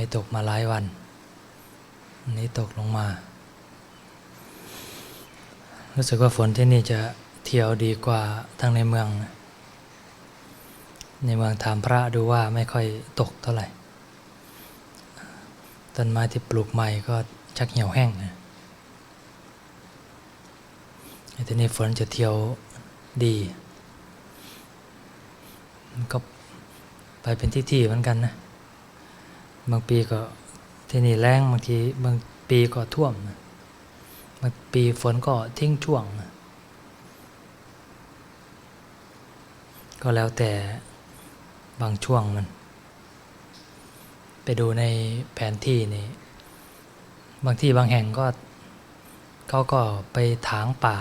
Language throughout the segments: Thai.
ไม่ตกมาหลายวันนนี้ตกลงมา รู้สึกว่าฝนที่นี่จะเที่ยวดีกว่าทั้งในเมือง ในเมืองถามพระดูว่าไม่ค่อยตกเท่าไหร่ต้นไม้ที่ปลูกใหม่ก็ชักเหี่ยวแห้งนะที่นี่ฝนจะเที่ยวดีก็ไปเป็นที่ที่ๆเหมือนกันนะ บางปีก็ที่นี่แรงบางทีบางปีก็ท่วมนะบางปีฝนก็ทิ้งช่วงนะก็แล้วแต่บางช่วงมัน ไปดูในแผนที่นี่ บางที่บางแห่งก็เขาก็ไปถางป่า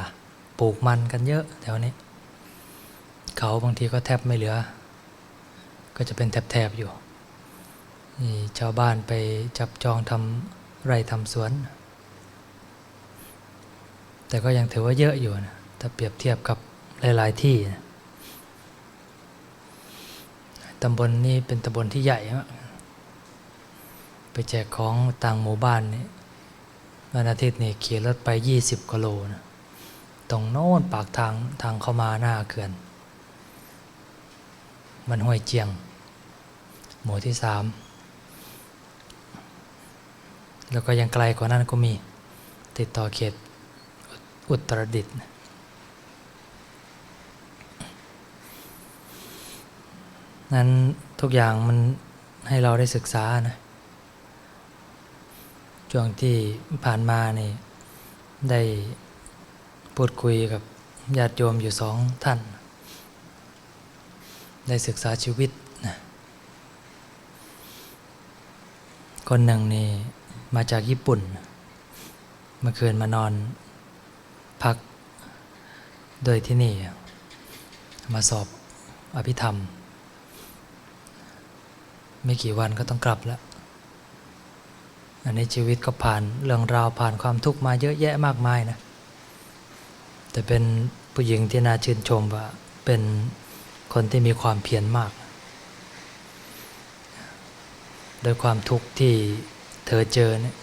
ปลูกมันกันเยอะแถวนี้ เขาบางทีก็แทบไม่เหลือ ก็จะเป็นแถบๆอยู่ นี่ชาวบ้านไปจับจองทำไร่ทำสวน แต่ก็ยังถือว่าเยอะอยู่นะถ้าเปรียบเทียบกับหลาย ๆ ที่นะตำบลนี้เป็นตำบลที่ใหญ่มากไปแจกของต่างหมู่บ้านนี่วันอาทิตย์นี่ขี่รถไป 20กิโลนะตรงโน้นปากทางทางเข้ามาหน้าเขื่อน มันห้วยเจียง หมู่ที่สาม แล้วก็ยังไกลกว่านั้นก็มีติดต่อเขตอุตรดิตถ์นั้นทุกอย่างมันให้เราได้ศึกษานะช่วงที่ผ่านมานี่ได้พูดคุยกับญาติโยมอยู่สองท่าน ได้ศึกษาชีวิตนะคนหนึ่งนี่ มาจากญี่ปุ่น เมื่อคืนมานอนพักโดยที่นี่ มาสอบอภิธรรม ไม่กี่วันก็ต้องกลับแล้ว อันนี้ชีวิตก็ผ่านเรื่องราวผ่านความทุกข์มาเยอะแยะมากมายนะ แต่เป็นผู้หญิงที่น่าชื่นชมว่าเป็นคนที่มีความเพียรมาก โดยความทุกข์ที่ เธอเจอเนี่ย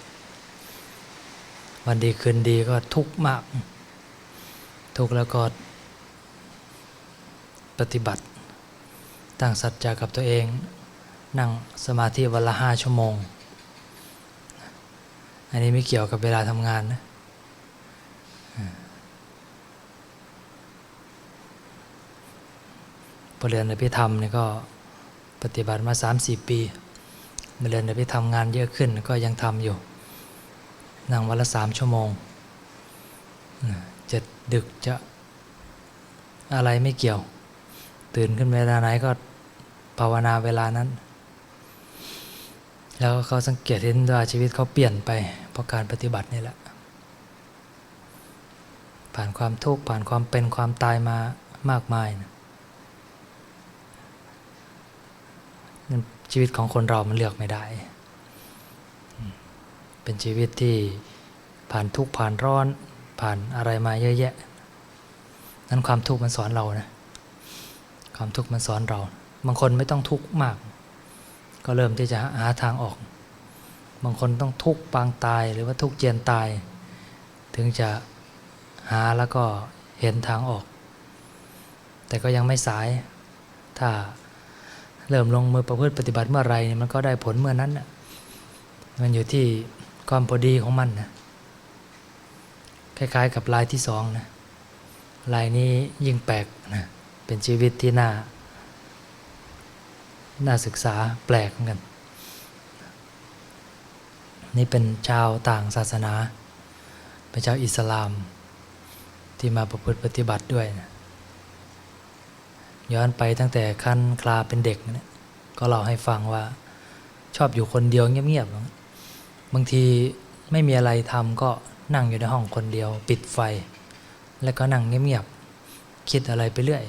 วันดีคืนดีก็ทุกข์มาก ทุกข์แล้วก็ปฏิบัติ ตั้งสัจจะกับตัวเอง นั่งสมาธิวันละห้าชั่วโมง อันนี้ไม่เกี่ยวกับเวลาทำงานนะพอเรียนอภิธรรมนี่ก็ปฏิบัติมาสามสี่ปี เรียนอภิธรรมงานเยอะขึ้นก็ยังทำอยู่ นั่งวันละสามชั่วโมงจะดึกจะอะไรไม่เกี่ยว ตื่นขึ้นเวลาไหนก็ภาวนาเวลานั้น แล้วเขาสังเกตเห็นว่าชีวิตเขาเปลี่ยนไปเพราะการปฏิบัตินี่แหละ ผ่านความทุกข์ผ่านความเป็นความตายมามากมายนะนั่น ชีวิตของคนเรามันเลือกไม่ได้ เป็นชีวิตที่ผ่านทุกข์ผ่านร้อนผ่านอะไรมาเยอะแยะ นั้นความทุกข์มันสอนเรานะ ความทุกข์มันสอนเรา บางคนไม่ต้องทุกข์มาก ก็เริ่มที่จะหาทางออก บางคนต้องทุกข์ปางตายหรือว่าทุกข์เจียนตาย ถึงจะหาแล้วก็เห็นทางออก แต่ก็ยังไม่สาย ถ้า เริ่มลงมือประพฤติปฏิบัติเมื่อไรเนี่ยมันก็ได้ผลเมื่อนั้นน่ะมันอยู่ที่ความพอดีของมันนะคล้ายๆ กับลายที่สองนะลายนี้ยิ่งแปลกนะเป็นชีวิตที่น่า น่าศึกษาแปลกเหมือนกัน นี่เป็นชาวต่างศาสนา เป็นชาวอิสลามที่มาประพฤติปฏิบัติด้วยนะ ย้อนไปตั้งแต่ขั้นคลาเป็นเด็กนะก็เล่าให้ฟังว่า ชอบอยู่คนเดียวเงียบๆบางทีไม่มีอะไรทำก็นั่งอยู่ในห้องคนเดียว ปิดไฟ แล้วก็นั่งเงียบๆคิดอะไรไปเรื่อย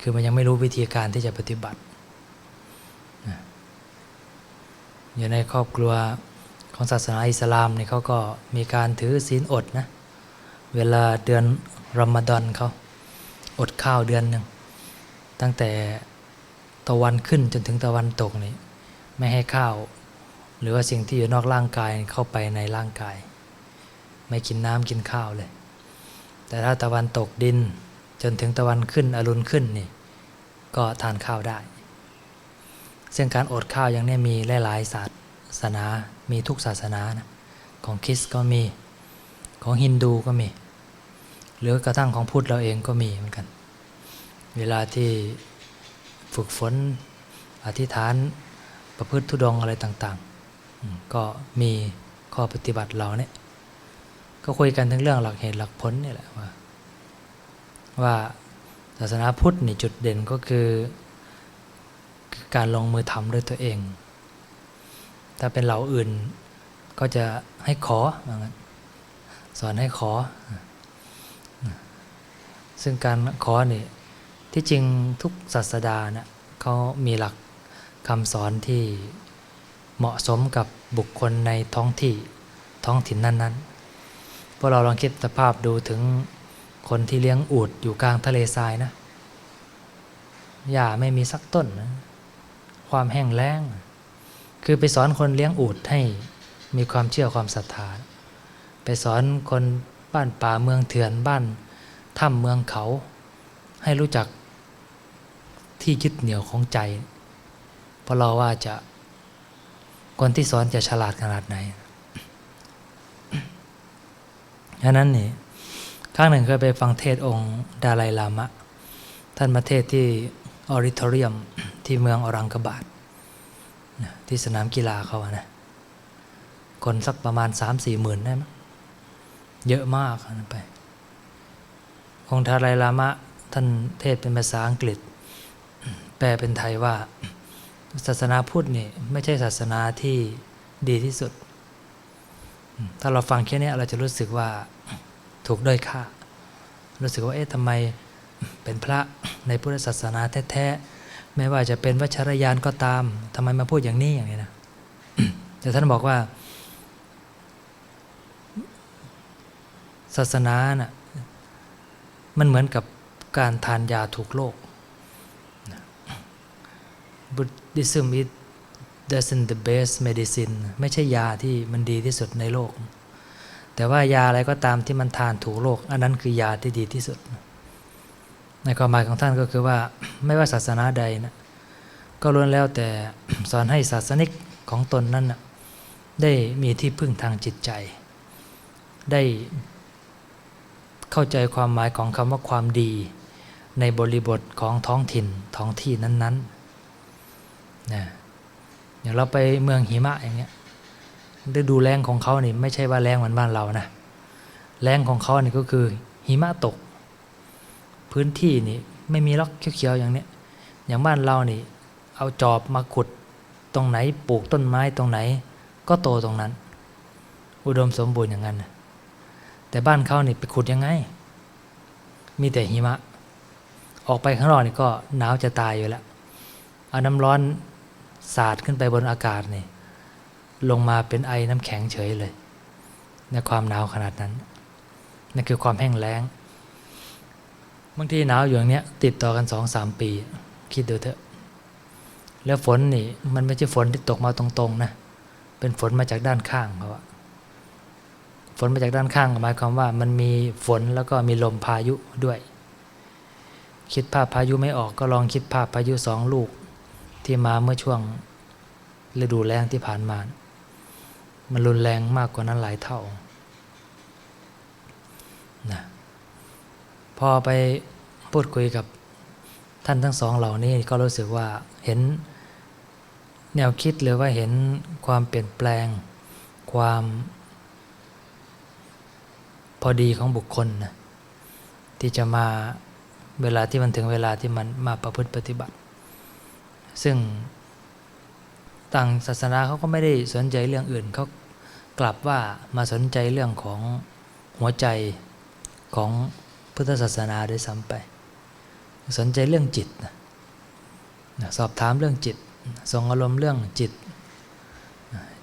คือมันยังไม่รู้วิธีการที่จะปฏิบัติอยู่ในครอบครัวของศาสนาอิสลามเนี่ยเขาก็มีการถือศีลอดนะ เวลาเดือนรอมฎอนเขาอดข้าวเดือนหนึ่ง ตั้งแต่ตะวันขึ้นจนถึงตะวันตกนี่ไม่ให้ข้าว หรือว่าสิ่งที่อยู่นอกร่างกายเข้าไปในร่างกาย ไม่กินน้ำกินข้าวเลย แต่ถ้าตะวันตกดินจนถึงตะวันขึ้นอรุณขึ้นนี่ก็ทานข้าวได้ ซึ่งการอดข้าวอย่างนี้มีหลายๆศาสนา มีทุกศาสนานะของคริสก็มีของฮินดูก็มี หรือกระทั่งของพุทธเราเองก็มีเหมือนกัน เวลาที่ฝึกฝนอธิษฐานประพฤติธุดงอะไรต่างๆ ก็มีข้อปฏิบัติเราเนี่ยก็คุยกันถึงเรื่องหลักเหตุหลักผลนี่แหละว่าว่าศาสนาพุทธนี่จุดเด่นก็คือการลงมือทำด้วยตัวเอง ถ้าเป็นเหล่าอื่นก็จะให้ขอสอนให้ขอ ซึ่งการขอนี่ ที่จริงทุกศาสดานะเขามีหลักคำสอนที่เหมาะสมกับบุคคลในท้องที่ท้องถิ่นนั้นๆพวกเราลองคิดสภาพดูถึงคนที่เลี้ยงอูดอยู่กลางทะเลทรายนะหญ้าไม่มีสักต้นนะความแห้งแล้ง คือไปสอนคนเลี้ยงอูดให้มีความเชื่อความศรัทธา ไปสอนคนบ้านป่าเมืองเถื่อนบ้านถ้ำเมืองเขา ให้รู้จักที่ยึดเหนี่ยวของใจ เพราะเราว่าจะคนที่สอนจะฉลาดขนาดไหนฉะนั้นนี่ครั้งหนึ่งเคยไปฟังเทศองค์ดาไลลามะ ท่านมาเทศที่ออริทอรียมที่เมืองอรังกบาทนะที่สนามกีฬาเขาอะนะคนสักประมาณสามสี่หมื่นได้มั้งเยอะมากไปองค์ทาไลลามะ ท่านเทศเป็นภาษาอังกฤษ แปลเป็นไทยว่า ศาสนาพุทธนี่ไม่ใช่ศาสนาที่ดีที่สุด ถ้าเราฟังแค่นี้เราจะรู้สึกว่าถูกด้อยค่า รู้สึกว่าเอ๊ะทำไมเป็นพระในพุทธศาสนาแท้ๆไม่ว่าจะเป็นวัชรยานก็ตามทำไมมาพูดอย่างนี้อย่างนี้นะแต่ท่านบอกว่า ศาสนาน่ะมันเหมือนกับ การทานยาถูกโรค Buddhism is doesn't the best medicine ไม่ใช่ยาที่มันดีที่สุดในโลก แต่ว่ายาอะไรก็ตามที่มันทานถูกโรคอันนั้นคือยาที่ดีที่สุด ในความหมายของท่านก็คือว่าไม่ว่าศาสนาใดนะก็ล้วนแล้วแต่สอนให้ศาสนิกของตนนั้นนะได้มีที่พึ่งทางจิตใจ ได้เข้าใจความหมายของคำว่าความดี ในบริบทของท้องถิ่นท้องที่นั้นๆนะอย่างเราไปเมืองหิมะอย่างเงี้ยฤดูแรงของเขานี่ไม่ใช่ว่าแรงเหมือนบ้านเรานะแรงของเขานี่ก็คือหิมะตก พื้นที่นี่ไม่มีล็อกเขียวๆอย่างเนี้ยอย่างบ้านเรานี่เอาจอบมาขุดตรงไหนปลูกต้นไม้ตรงไหน ก็โตตรงนั้น อุดมสมบูรณ์อย่างนั้นแต่บ้านเขานี่ไปขุดยังไง มีแต่หิมะ ออกไปข้างนอกนี่ก็หนาวจะตายอยู่แล้ว เอาน้ำร้อนสาดขึ้นไปบนอากาศนี่ ลงมาเป็นไอน้ำแข็งเฉยเลย ในความหนาวขนาดนั้นนั่นคือความแห้งแล้งบางทีหนาวอยู่อย่างเนี้ยติดต่อกันสองสามปี คิดดูเถอะ แล้วฝนนี่ มันไม่ใช่ฝนที่ตกมาตรงๆนะเป็นฝนมาจากด้านข้างเขาอะฝนมาจากด้านข้างหมายความว่า มันมีฝนแล้วก็มีลมพายุด้วย คิดภาพพายุไม่ออกก็ลองคิดภาพพายุสองลูก ที่มาเมื่อช่วงฤดูแล้งที่ผ่านมา มันรุนแรงมากกว่านั้นหลายเท่านะพอไปพูดคุยกับท่านทั้งสองเหล่านี้ก็รู้สึกว่าเห็นแนวคิดหรือว่าเห็นความเปลี่ยนแปลง ความพอดีของบุคคลนะที่จะมา เวลาที่มันถึงเวลาที่มันมาประพฤติปฏิบัติ ซึ่งต่างศาสนาเขาก็ไม่ได้สนใจเรื่องอื่นเขากลับว่ามาสนใจเรื่องของหัวใจของพุทธศาสนาด้วยซ้ำไป สนใจเรื่องจิตนะสอบถามเรื่องจิตส่งอารมณ์เรื่องจิต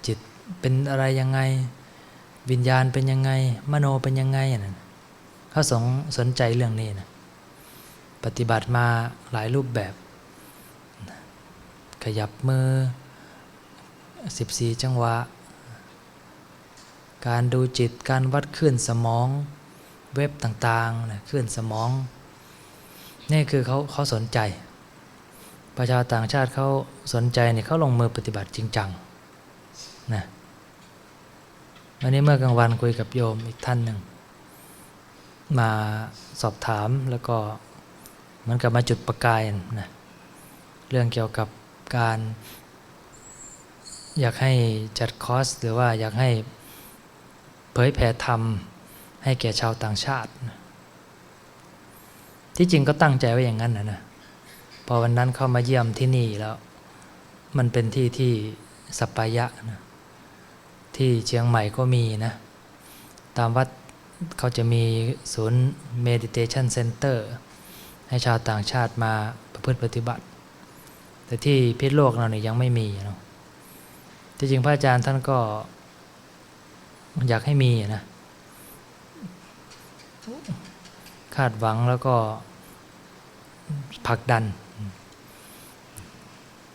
จิตเป็นอะไรยังไง วิญญาณเป็นยังไง มโนเป็นยังไงนั่นเขาสงสนใจเรื่องนี้นะ ปฏิบัติมาหลายรูปแบบ ขยับมือ 14 จังหวะ การดูจิตการวัดคลื่นสมองเว็บต่างๆนะคลื่นสมอง นี่คือเขาเขาสนใจ ประชาต่างชาติเขาสนใจเนี่ยเขาลงมือปฏิบัติจริงจังนะวันนี้เมื่อกลางวันคุยกับโยมอีกท่านหนึ่ง มาสอบถามแล้วก็ เหมือนกับมาจุดประกายนะเรื่องเกี่ยวกับการ อยากให้จัดคอร์สหรือว่าอยากให้เผยแผ่ธรรมให้แก่ชาวต่างชาตินะที่จริงก็ตั้งใจไว้อย่างนั้นนะนะพอวันนั้นเข้ามาเยี่ยมที่นี่แล้ว มันเป็นที่ที่สัปปายะนะที่เชียงใหม่ก็มีนะ ตามวัดเขาจะมีศูนย์ meditation center ให้ชาวต่างชาติมาประพฤติปฏิบัติ แต่ที่พิษโลกเราเนี่ยยังไม่มีเนาะที่จริงพระอาจารย์ท่านก็อยากให้มีนะคาดหวังแล้วก็ผลักดัน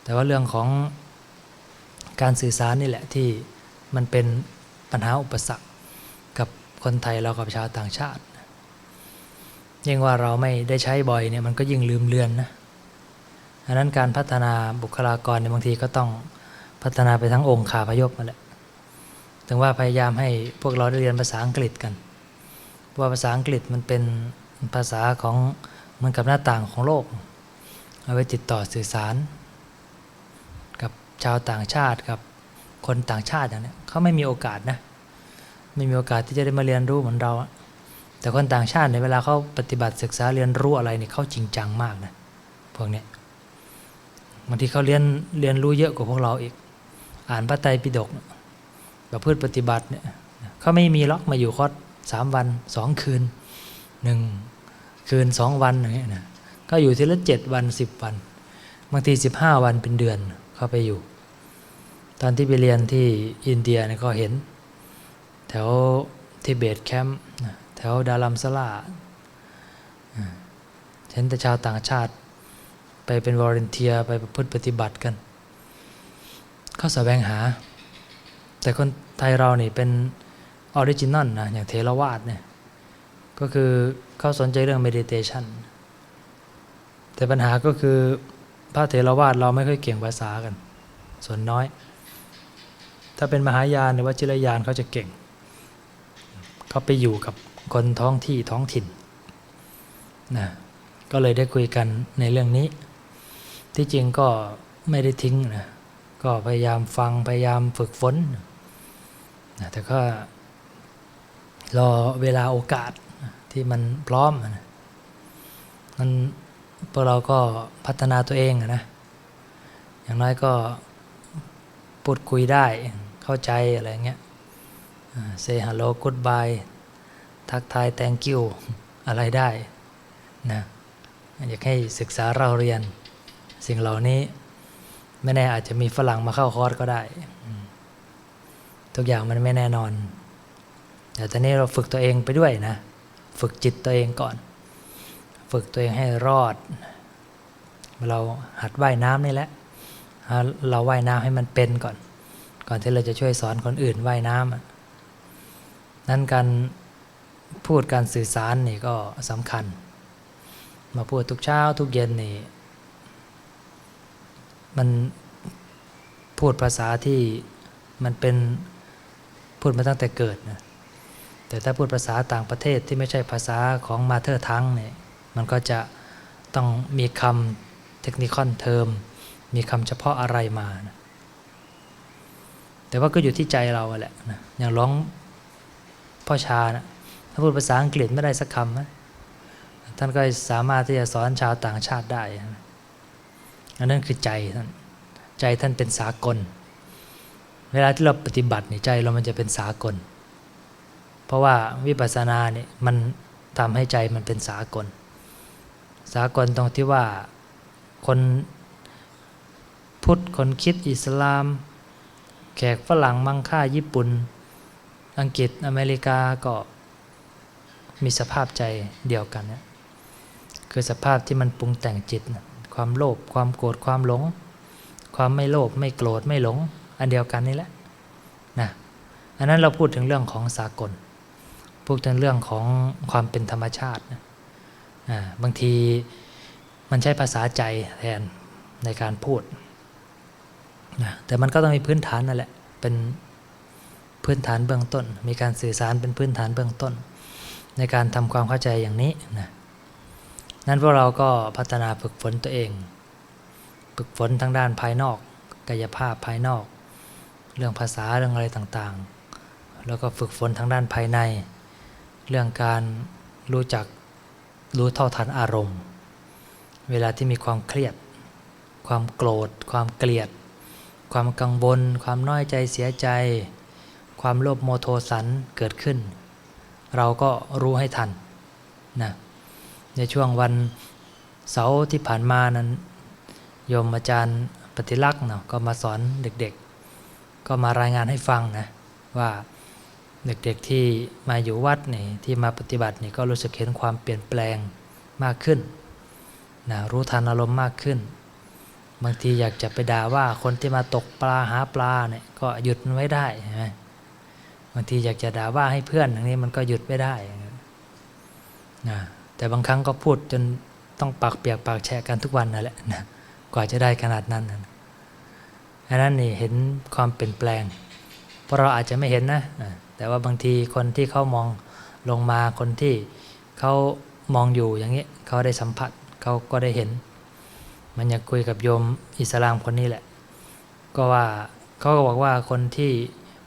แต่ว่าเรื่องของการสื่อสารนี่แหละที่มันเป็นปัญหาอุปสรรคกับคนไทยเรากับชาวต่างชาติ ยิ่งว่าเราไม่ได้ใช้บ่อยเนี่ยมันก็ยิ่งลืมเลือนนะดังนั้นการพัฒนาบุคลากรในยบางทีก็ต้องพัฒนาไปทั้งองค์ขาพยพมาแหละถึงว่าพยายามให้พวกเราได้เรียนภาษาอังกฤษกันเพราะว่าภาษาอังกฤษมันเป็นภาษาของเหมือนกับหน้าต่างของโลก เอาไว้ติดต่อสื่อสาร กับชาวต่างชาติกับคนต่างชาติอย่างนี้เขาไม่มีโอกาสนะไม่มีโอกาสที่จะได้มาเรียนรู้เหมือนเรา แต่คนต่างชาติในเวลาเขาปฏิบัติศึกษาเรียนรู้อะไรเนี่ยเขาจริงจังมากนะพวกเนี้ยบางทีเขาเรียนเรียนรู้เยอะกว่าพวกเราอีก อ่านพระไตรปิฎกประพฤติปฏิบัติเนี่ยเขาไม่มีล็อกมาอยู่คอร์สสามวันสองคืนหนึ่งคืนสองวันอย่างเงี้ยนะก็อยู่ทีละเจ็ดวันสิบวันบางทีสิบห้าวันเป็นเดือนเข้าไปอยู่ ตอนที่ไปเรียนที่อินเดียเนี่ยก็เห็น แถวทิเบตแคมป์ ถวดารัมสลาอ่าเห็นแต่ชาวต่างชาติไปเป็นวอร์เรนเทียไปประพฤติปฏิบัติกัน เขาแสวงหา แต่คนไทยเรานี่เป็นออริจินอลนะอย่างเทรวาสเนี่ยก็คือเขาสนใจเรื่อง meditation แต่ปัญหาก็คือพระเถรวาทเราไม่ค่อยเก่งภาษากัน ส่วนน้อย ถ้าเป็นมหายานหรือว่าจิรยานเขาจะเก่ง เขาไปอยู่กับ คนท้องที่ท้องถิ่นนะก็เลยได้คุยกันในเรื่องนี้ ที่จริงก็ไม่ได้ทิ้งนะก็พยายามฟังพยายามฝึกฝนนะแต่ก็รอเวลาโอกาสที่มันพร้อมนะมันพวกเราก็พัฒนาตัวเองนะอย่างน้อยก็พูดคุยได้เข้าใจอะไรเงี้ยเซฮั ทักทาย thank you อะไรได้นะอยากให้ศึกษาเราเรียน สิ่งเหล่านี้ไม่แน่อาจจะมีฝรั่งมาเข้าคอร์สก็ได้ ทุกอย่างมันไม่แน่นอน แต่ตอนนี้เราฝึกตัวเองไปด้วยนะ ฝึกจิตตัวเองก่อน ฝึกตัวเองให้รอด เราหัดว่ายน้ำนี่แหละ เราว่ายน้ำให้มันเป็นก่อน ก่อนที่เราจะช่วยสอนคนอื่นว่ายน้ำนั้นการ พูดการสื่อสารนี่ก็สำคัญ มาพูดทุกเช้าทุกเย็นนี่มันพูดภาษาที่มันเป็นพูดมาตั้งแต่เกิดนะแต่ถ้าพูดภาษาต่างประเทศที่ไม่ใช่ภาษาของมาเธอร์ทั้งเนี่ยมันก็จะต้องมีคำเทคนิคอนเทอมมีคำเฉพาะอะไรมานะแต่ว่าก็อยู่ที่ใจเราแหละนะอย่างร้องพ่อชานะ ถ้าพูดภาษาอังกฤษไม่ได้สักคำนะท่านก็สามารถที่จะสอนชาวต่างชาติได้อันนั้นคือใจท่านใจท่านเป็นสากล เวลาที่เราปฏิบัติเนี่ยใจเรามันจะเป็นสากล เพราะว่าวิปัสสนาเนี่ยมันทำให้ใจมันเป็นสากล สากลตรงที่ว่าคนพุทธคนคิดอิสลาม แขกฝรั่งมังค่าญี่ปุ่น อังกฤษอเมริกาก็ มีสภาพใจเดียวกันเนี่ยคือสภาพที่มันปรุงแต่งจิต ความโลภความโกรธความหลง ความไม่โลภไม่โกรธไม่หลง อันเดียวกันนี่แหละนะอันนั้นเราพูดถึงเรื่องของสากลพูดถึงเรื่องของความเป็นธรรมชาตินะบางทีมันใช้ภาษาใจแทนในการพูดนะแต่มันก็ต้องมีพื้นฐานนั่นแหละเป็นพื้นฐานเบื้องต้น มีการสื่อสารเป็นพื้นฐานเบื้องต้น ในการทำความเข้าใจอย่างนี้นะนั้นพวกเราก็พัฒนาฝึกฝนตัวเอง ฝึกฝนทางด้านภายนอก กายภาพภายนอก เรื่องภาษาเรื่องอะไรต่างๆ แล้วก็ฝึกฝนทางด้านภายใน เรื่องการรู้จักรู้เท่าทันอารมณ์ เวลาที่มีความเครียด ความโกรธ ความเกลียด ความกังวล ความน้อยใจเสียใจ ความโลภโมโทสันเกิดขึ้น เราก็รู้ให้ทันนะในช่วงวันเสาร์ที่ผ่านมานั้นโยมอาจารย์ปฏิลักษ์เนาะก็มาสอนเด็กๆ ก็มารายงานให้ฟังนะว่าเด็กๆที่มาอยู่วัดนี่ที่มาปฏิบัตินี่ก็รู้สึกเห็นความเปลี่ยนแปลงมากขึ้นนะรู้ทันอารมณ์มากขึ้น บางทีอยากจะไปด่าว่าคนที่มาตกปลาหาปลาเนี่ยก็หยุดไว้ได้ใช่ไหม บางทีอยากจะด่าว่าให้เพื่อนอย่างนี้มันก็หยุดไม่ได้นะแต่บางครั้งก็พูดจนต้องปากเปียกปากแฉะกันทุกวันนั่นแหละนะกว่าจะได้ขนาดนั้นนะอันนั้นนี่เห็นความเปลี่ยนแปลง เพราะเราอาจจะไม่เห็นนะนะแต่ว่าบางทีคนที่เขามองลงมาคนที่เขามองอยู่อย่างนี้เขาได้สัมผัสเขาก็ได้เห็น มันอยากคุยกับโยมอิสลามคนนี้แหละ ก็ว่าเขาก็บอกว่าคนที่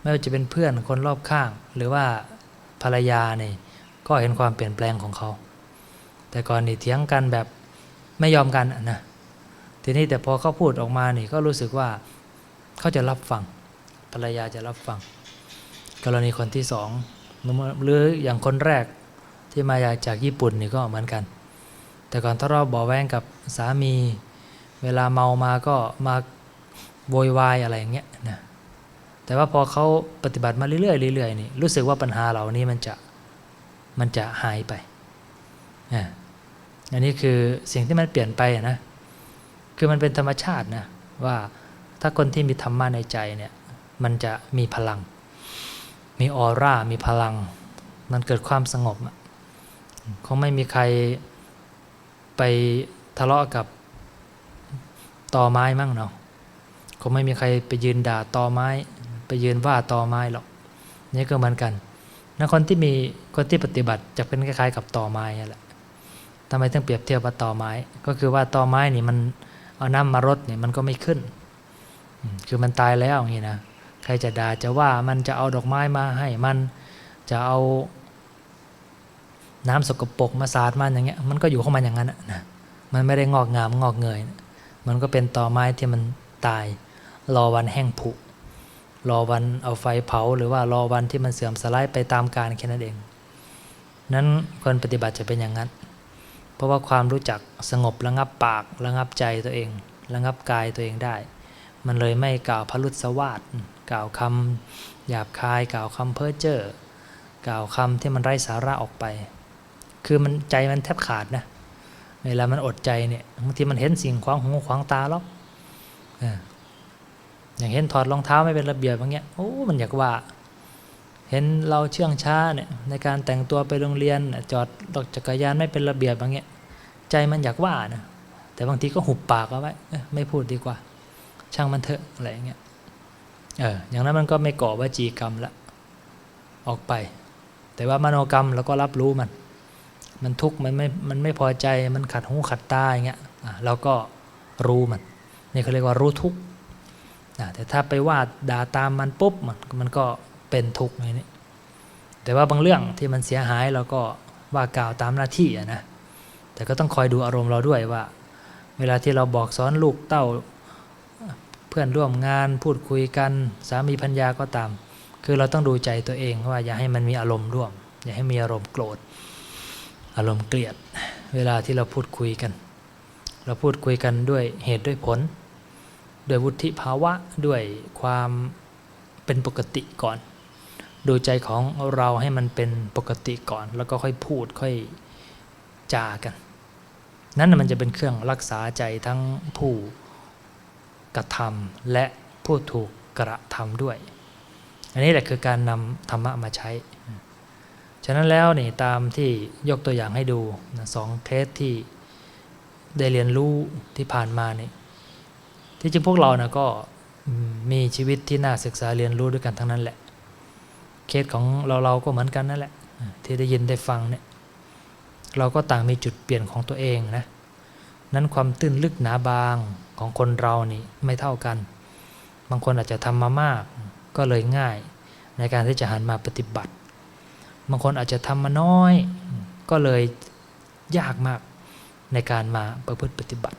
ไม่ว่าจะเป็นเพื่อนคนรอบข้าง หรือว่าภรรยาเนี่ยก็เห็นความเปลี่ยนแปลงของเขา แต่ก่อนนี่เถียงกันแบบไม่ยอมกันนะทีนี้แต่พอเขาพูดออกมานี่ก็รู้สึกว่าเขาจะรับฟังภรรยาจะรับฟัง กรณีคนที่สองหรืออย่างคนแรกที่มาจากญี่ปุ่นนี่ก็เหมือนกัน แต่ก่อนถ้าเราะบอแว้งกับสามี เวลาเมามาก็มาโวยวายอะไรอย่างเงี้ยนะ แต่ว่าพอเขาปฏิบัติมาเรื่อยๆเรื่อยๆนี่รู้สึกว่าปัญหาเหล่านี้มันจะมันจะหายไปอ่าอันนี้คือสิ่งที่มันเปลี่ยนไปนะคือมันเป็นธรรมชาตินะว่าถ้าคนที่มีธรรมะในใจเนี่ยมันจะมีพลัง มีออร่ามีพลัง มันเกิดความสงบคงไม่มีใครไปทะเลาะกับตอไม้มั่งเนาะคงไม่มีใครไปยืนด่าตอไม้ ไปยืนว่าตอไม้หรอกนี่ก็เหมือนกันนะคนที่มีคนที่ปฏิบัติจะเป็นคล้ายๆกับตอไม้นั่แหละทำไมต้องเปรียบเทียบว่าตอไม้ ก็คือว่าตอไม้นี่มันเอาน้ำมารดเนี่ยมันก็ไม่ขึ้น คือมันตายแล้วอย่างนี้นะ ใครจะด่าจะว่ามันจะเอาดอกไม้มาให้มันจะเอาน้ำสกปรกมาสาดมันอย่างเงี้ยมันก็อยู่ของมันอย่างนั้นนะมันไม่ได้งอกงามงอกเงย มันก็เป็นตอไม้ที่มันตายรอวันแห้งผุ รอวันเอาไฟเผา หรือว่ารอวันที่มันเสื่อมสลายไปตามกาลแค่นั้นเอง นั้นคนปฏิบัติจะเป็นอย่างนั้น เพราะว่าความรู้จักสงบระงับปากระงับใจตัวเอง ระงับกายตัวเองได้ มันเลยไม่กล่าวพลุสวาสกล่าวคำหยาบคาย กล่าวคำเพ้อเจ้อกล่าวคำที่มันไร้สาระออกไป คือมันใจมันแทบขาดนะเวลามันอดใจเนี่ยบางทีมันเห็นสิ่งขวางหูขวางตาหรอก อย่างเห็นถอดรองเท้าไม่เป็นระเบียบอย่างเงี้ยโอ้มันอยากว่า เห็นเราเชื่องช้าเนี่ยในการแต่งตัวไปโรงเรียนจอดรถจักรยานไม่เป็นระเบียบอย่างเงี้ยใจมันอยากว่านะแต่บางทีก็หุบปากเอาไว้ไม่พูดดีกว่า ช่างมันเถอะอะไรอย่างเงี้ยเอออย่างนั้นมันก็ไม่ก่อวจีกรรมละออกไป แต่ว่ามโนกรรมเราก็รับรู้มัน มันทุกข์มันไม่มันไม่พอใจมันขัดหูขัดตาอย่างเงี้ยเราก็รู้มันนี่เขาเรียกว่ารู้ทุกข์ แต่ถ้าไปว่าด่าตามมันปุ๊บมันมันก็เป็นทุกข์อย่างนี้แต่ว่าบางเรื่องที่มันเสียหายเราก็ว่ากล่าวตามหน้าที่นะแต่ก็ต้องคอยดูอารมณ์เราด้วยว่า เวลาที่เราบอกสอนลูกเต้าเพื่อนร่วมงานพูดคุยกันสามีพัญญาก็ตาม คือเราต้องดูใจตัวเองว่าอย่าให้มันมีอารมณ์ร่วม อย่าให้มีอารมณ์โกรธ อารมณ์เกลียด เวลาที่เราพูดคุยกัน เราพูดคุยกันด้วยเหตุด้วยผล ด้วยวุฒิภาวะด้วยความเป็นปกติก่อน ดูใจของเราให้มันเป็นปกติก่อน แล้วก็ค่อยพูดค่อยจากัน นั่นมันจะเป็นเครื่องรักษาใจทั้งผู้กระทำและผู้ถูกกระทำด้วย อันนี้แหละคือการนำธรรมะมาใช้ ฉะนั้นแล้วนี่ตามที่ยกตัวอย่างให้ดูสองเคสที่ได้เรียนรู้ที่ผ่านมานี่ ที่จริงพวกเรานะก็มีชีวิตที่น่าศึกษาเรียนรู้ด้วยกันทั้งนั้นแหละ เคสของเราเราก็เหมือนกันนั่นแหละ ที่ได้ยินได้ฟังเนี่ย เราก็ต่างมีจุดเปลี่ยนของตัวเองนะ นั้นความตื้นลึกหนาบางของคนเรานี่ไม่เท่ากัน บางคนอาจจะทำมามาก ก็เลยง่ายในการที่จะหันมาปฏิบัติ บางคนอาจจะทำมาน้อย ก็เลยยากมากในการมาประพฤติปฏิบัติ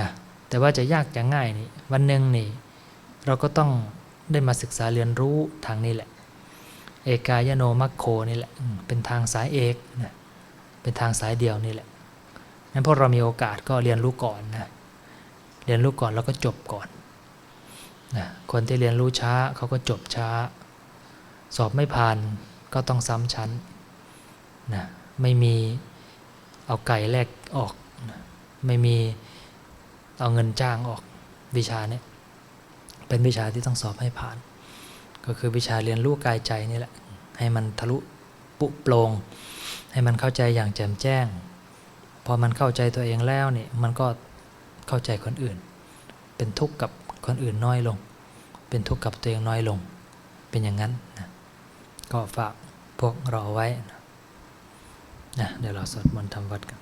นะ แต่ว่าจะยากจะง่ายนี่วันหนึ่งนี่เราก็ต้องได้มาศึกษาเรียนรู้ทางนี้แหละ เอกายโนมัคโคนี่แหละ เป็นทางสายเอกนะเป็นทางสายเดียวนี่แหละนั้นพวกเรามีโอกาสก็เรียนรู้ก่อนนะเรียนรู้ก่อนแล้วก็จบก่อนนะคนที่เรียนรู้ช้าเขาก็จบช้า สอบไม่ผ่านก็ต้องซ้ำชั้นนะไม่มีเอาไก่แลกออกนะไม่มี เอาเงินจ้างออกวิชาเนี้เป็นวิชาที่ต้องสอบให้ผ่าน ก็คือวิชาเรียนรู้กายใจนี่แหละ ให้มันทะลุปุโปรงให้มันเข้าใจอย่างแจ่มแจ้ง พอมันเข้าใจตัวเองแล้วนี่มันก็เข้าใจคนอื่น เป็นทุกข์กับคนอื่นน้อยลง เป็นทุกข์กับตัวเองน้อยลง เป็นอย่างนั้นนะก็ฝากพวกเราเอาไว้นะนะเดี๋ยวเราสวดมนต์ทำวัดกัน